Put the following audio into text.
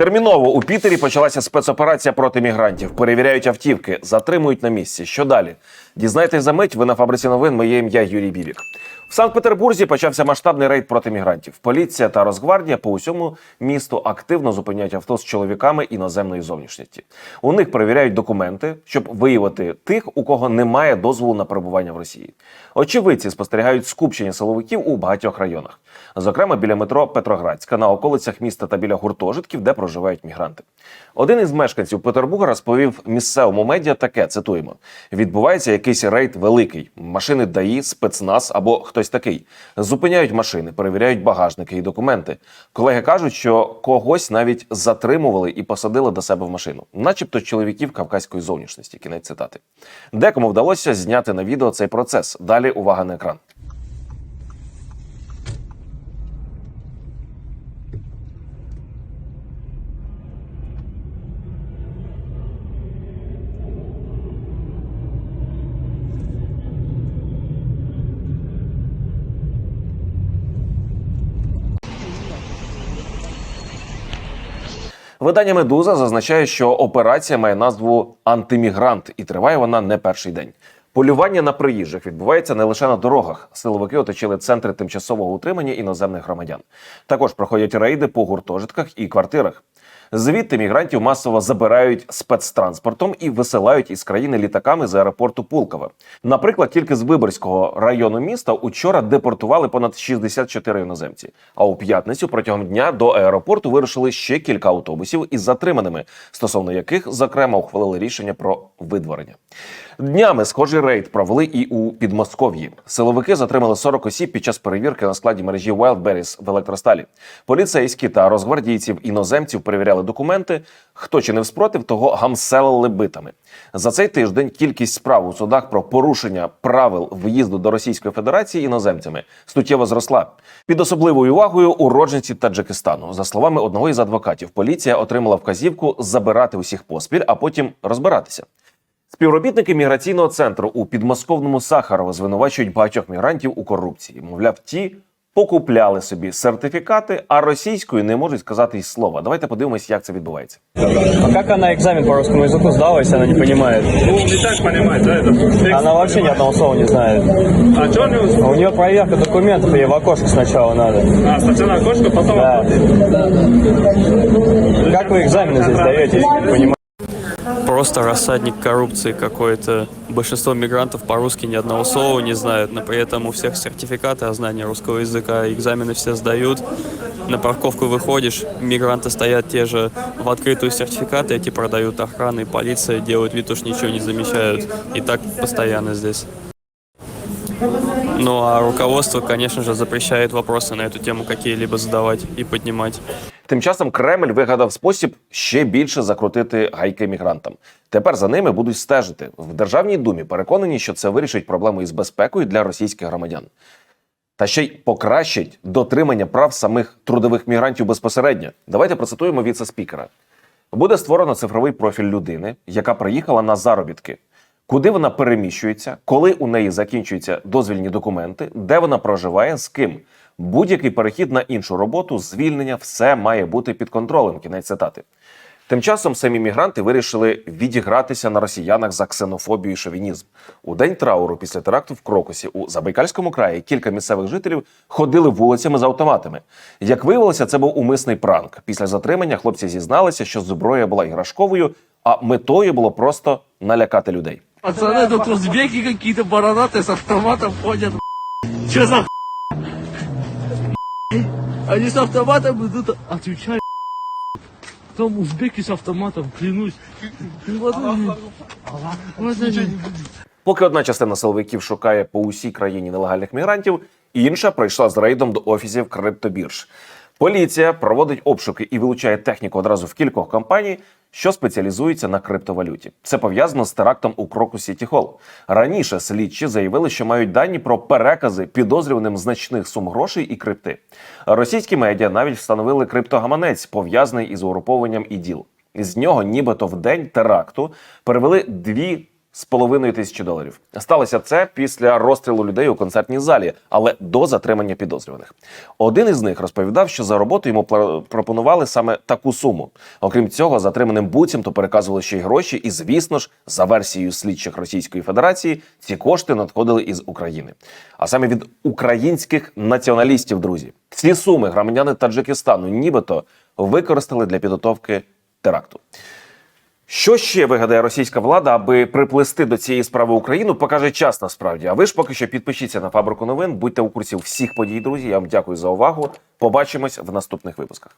Терміново у Пітері почалася спецоперація проти мігрантів. Перевіряють автівки, затримують на місці. Що далі? Дізнайтесь за мить. Ви на фабриці новин. Моє ім'я Юрій Бібік. В Санкт-Петербурзі почався масштабний рейд проти мігрантів. Поліція та Росгвардія по усьому місту активно зупиняють авто з чоловіками іноземної зовнішності. У них перевіряють документи, щоб виявити тих, у кого немає дозволу на перебування в Росії. Очевидці спостерігають скупчення силовиків у багатьох районах, зокрема біля метро Петроградська, на околицях міста та біля гуртожитків, де проживають мігранти. Один із мешканців Петербурга розповів місцевому медіа таке: цитуємо: відбувається якийсь рейд великий. Машини ДАІ, спецназ або хтось такий. Зупиняють машини, перевіряють багажники і документи. Колеги кажуть, що когось навіть затримували і посадили до себе в машину, начебто чоловіків кавказької зовнішності. Кінець цитати. Декому вдалося зняти на відео цей процес. Далі увага на екран. Видання Медуза зазначає, що операція має назву антимігрант, і триває вона не перший день. Полювання на приїжджих відбувається не лише на дорогах. Силовики оточили центри тимчасового утримання іноземних громадян. Також проходять рейди по гуртожитках і квартирах. Звідти мігрантів масово забирають спецтранспортом і висилають із країни літаками з аеропорту Пулкове. Наприклад, тільки з Виборського району міста учора депортували понад 64 іноземці. А у п'ятницю протягом дня до аеропорту вирушили ще кілька автобусів із затриманими, стосовно яких зокрема ухвалили рішення про видворення. Днями схожий рейд провели і у Підмосков'ї. Силовики затримали 40 осіб під час перевірки на складі мережі Wildberries в електросталі. Поліцейські та розгвардійців іноземців перевіряли документи. Хто чи не спротив, того гамселили битами. За цей тиждень кількість справ у судах про порушення правил в'їзду до Російської Федерації іноземцями суттєво зросла. Під особливою увагою уродженці Таджикистану. За словами одного із адвокатів, поліція отримала вказівку забирати усіх поспіль, а потім розбиратися. Співробітники міграційного центру у підмосковному Сахарово звинувачують багатьох мігрантів у корупції. Мовляв, ті покупляли собі сертифікати, а російською не можуть сказати й слова. Давайте подивимось, як це відбувається. А как она экзамен по русскому языку сдала, если она не понимает? Ну, не так понимает, да, это текст Она вообще ни одного слова не знает. А что не А узнал? у нее проверка документов, ей в окошко сначала надо. А, сначала окошко, потом Да. Как вы экзамены здесь даете, если не понимаете? Просто рассадник коррупции какой-то. Большинство мигрантов по-русски ни одного слова не знают, но при этом у всех сертификаты о знании русского языка, экзамены все сдают. На парковку выходишь, мигранты стоят те же в открытую сертификаты, эти продают охраны, полиция делают вид, уж ничего не замечают. И так постоянно здесь. Ну а руководство, конечно же, запрещает вопросы на эту тему какие-либо задавать и поднимать. Тим часом Кремль вигадав спосіб ще більше закрутити гайки мігрантам. Тепер за ними будуть стежити в державній думі. Переконані, що це вирішить проблему із безпекою для російських громадян. Та ще й покращить дотримання прав самих трудових мігрантів безпосередньо. Давайте процитуємо віце-спікера. Буде створено цифровий профіль людини, яка приїхала на заробітки. Куди вона переміщується, коли у неї закінчуються дозвільні документи, де вона проживає, з ким. Будь-який перехід на іншу роботу, звільнення, все має бути під контролем. Кінець цитати. Тим часом самі мігранти вирішили відігратися на росіянах за ксенофобію і шовінізм. У день трауру після теракту в Крокусі у Забайкальському краї кілька місцевих жителів ходили вулицями з автоматами. Як виявилося, це був умисний пранк. Після затримання хлопці зізналися, що зброя була іграшковою, а метою було просто налякати людей. Пацаны, тут узбеки какие-то бородатые с автоматом ходят. Че за Они с автоматом идут, отвечай. Там узбеки с автоматом, клянусь. Поки одна частина силовиків шукає по усій країні нелегальних мігрантів, інша прийшла з рейдом до офісів криптобірж. Поліція проводить обшуки і вилучає техніку одразу в кількох компаній, що спеціалізуються на криптовалюті. Це пов'язано з терактом у Кроку Сіті Холл. Раніше слідчі заявили, що мають дані про перекази підозрюваним значних сум грошей і крипти. Російські медіа навіть встановили криптогаманець, пов'язаний із угрупованням іділ. З нього, нібито в день теракту, перевели дві з половиною тисячі доларів. Сталося це після розстрілу людей у концертній залі, але до затримання підозрюваних. Один із них розповідав, що за роботу йому пропонували саме таку суму. Окрім цього, затриманим буцімто переказували ще й гроші, і звісно ж, за версією слідчих Російської Федерації, ці кошти надходили із України, а саме від українських націоналістів. Друзі, ці суми громадяни Таджикистану, нібито використали для підготовки теракту. Що ще вигадає російська влада, аби приплести до цієї справи Україну, покаже час насправді. А ви ж поки що підпишіться на фабрику новин, будьте у курсі всіх подій, друзі. Я вам дякую за увагу. Побачимось в наступних випусках.